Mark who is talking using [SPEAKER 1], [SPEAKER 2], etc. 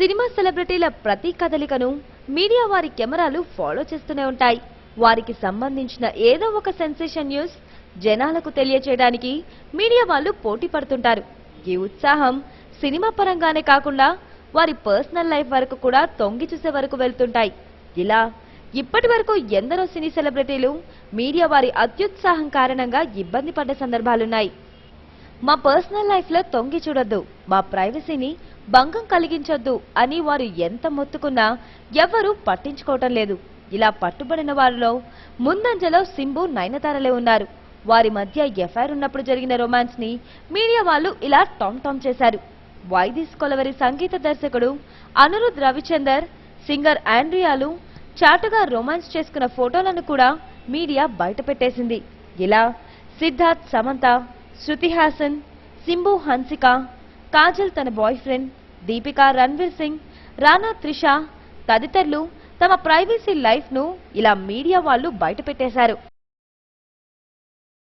[SPEAKER 1] Cinema సెలబ్రిటీల ప్రతి కదలికను media వారి కెమెరాలు ఫాలో చేస్తూనే ఉంటాయి. వారికి సంబంధించిన ఏదో ఒక సెన్సేషన్ న్యూస్ జనాలకు తెలియచేయడానికి మీడియా వాళ్ళు పోటీ పడుతుంటారు. ఈ ఉత్సాహం సినిమా పరంగానే కాకుండా వారి పర్సనల్ లైఫ్ వరకు కూడా తొంగి చూసే వరకు వెళ్తుంటాయి. ఇలా ఇప్పటి వరకు ఎందరో సినీ సెలబ్రిటీలు మీడియా వారి అత్యుత్సాహం కారణంగా ఇబ్బంది పడ్డ సందర్భాలున్నాయి. మా పర్సనల్ లైఫ్లో తొంగి చూడొద్దు. మా ప్రైవసీని భంగం కలిగించొద్దు అని వారు ఎంత మొత్తుకున్నా ఎవ్వరూ పట్టించుకోవటం లేదు. ఇలా పట్టుబడిన వారిలో ముందంజలో సింబు నయనతారలే ఉన్నారు. వారి మధ్య ఎఫ్ఐఆర్ ఉన్నప్పుడు జరిగిన రొమాన్స్ని మీడియా వాళ్ళు ఇలా టామ్ టామ్ చేశారు. వైదిస్ కొలవరి సంగీత దర్శకుడు అనురుద్ రవిచందర్ సింగర్ ఆండ్రియాలు చాటుగా రొమాన్స్ చేసుకున్న ఫోటోలను కూడా మీడియా బయటపెట్టేసింది ఇలా సిద్ధార్థ్ సమంత శృతి హాసన్ సింబు హన్సిక కాజల్ తన బాయ్ ఫ్రెండ్ దీపిక రణ్వీర్ సింగ్ రానా త్రిష తదితరులు తమ ప్రైవసీ లైఫ్ను ఇలా మీడియా వాళ్ళు బయటపెట్టేశారు.